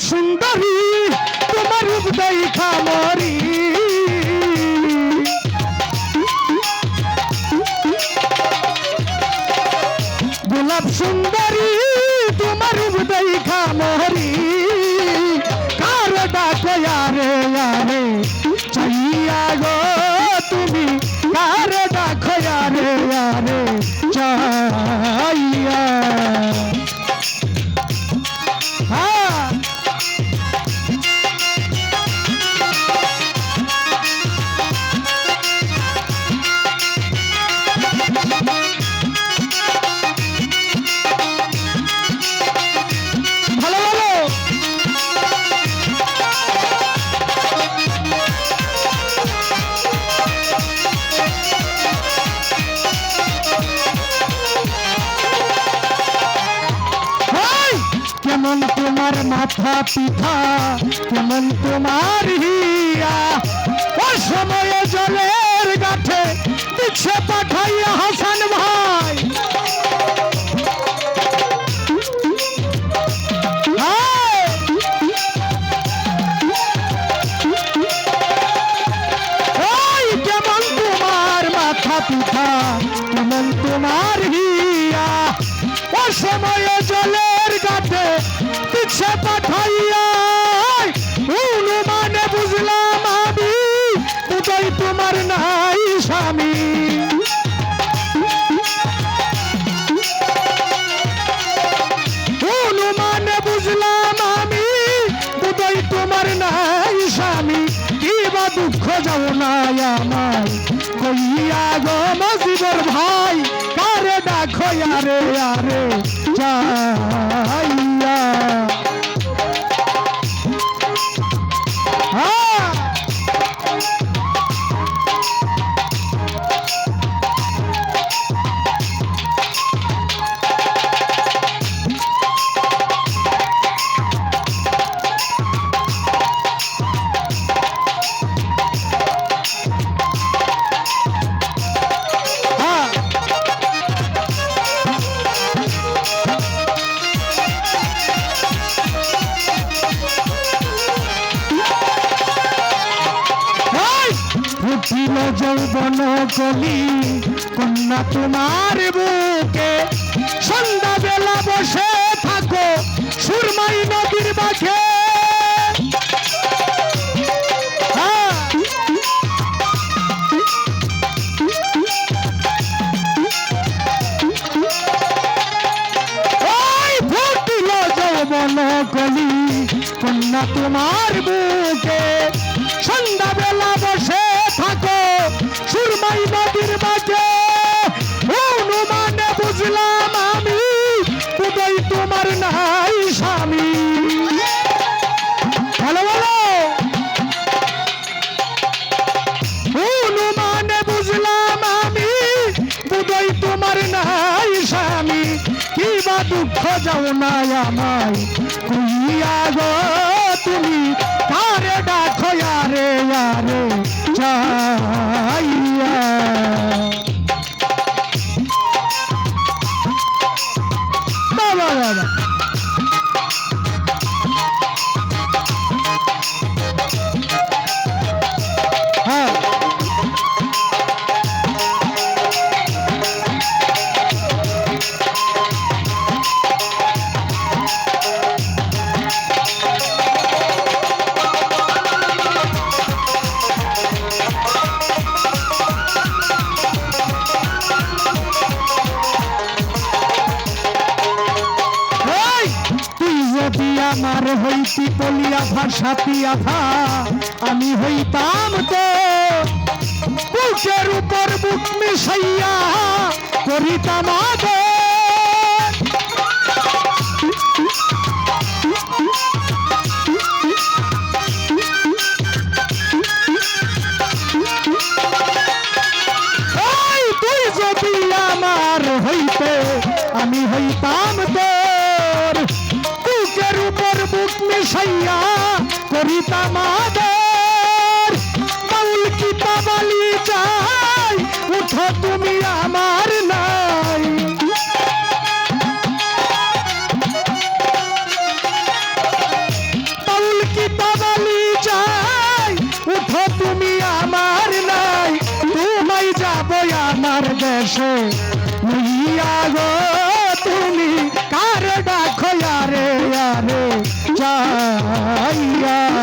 সুন্দরী তোমার রূপ দেখা মরি গোলাপ সুন্দরী তোমার রূপ দেখা মাথা পিঠা কেমন তোমার হিয়া? ও সময়ে জলের গাঠে দিচ্ছে পাঠাইয়া হাসান ভাই। পিঠা, কেমন তোমার হিয়া? ও সময় জলের গাঠে পিছে পাঠাইয়া অনুমানে বুঝলাম আমি উদয় তোমার নাই স্বামী। অনুমানে বুঝলাম আমি উদয় তোমার নাই স্বামী। কি বা দুঃখ যাও না আমার, কইয়া গো মজিবর ভাই, কারে ডাকো আরে আরে? যাইয়া ফুটিল যৌবন কলি। কন্যা, তোমার বুকে সন্ধ্যা বেলা বসে থাকো সুরমাই নদীর বাঘে হ্যাঁ। কন্যা, তোমার বুকে সন্ধ্যা বেলা বসে থাকো সুরমাই নদীর মাঝে অনুমানে বুঝলাম আমি উদয় তোমার নাই স্বামী? ভালো কি বা দুঃখ যাও না আমায় Bravo. আমার হইতি বলিয়া ভাষাতি আধা আমি হইতাম তো বুকের উপর বুক মিশাইয়া করিতাম আমার হইতে, আমি হইতাম তোর। দুধ মেশাইয়া করিতাম আদর বাউল কি পাবালি চাই, উঠো তুমি আমার নাই। বাউল কি পাবালি চাই, উঠো তুমি আমার নাই। তোমায় যাব আমার দেশে। মুইয়া গো, তুমি কার ডাকো আরে আরে? যাইয়া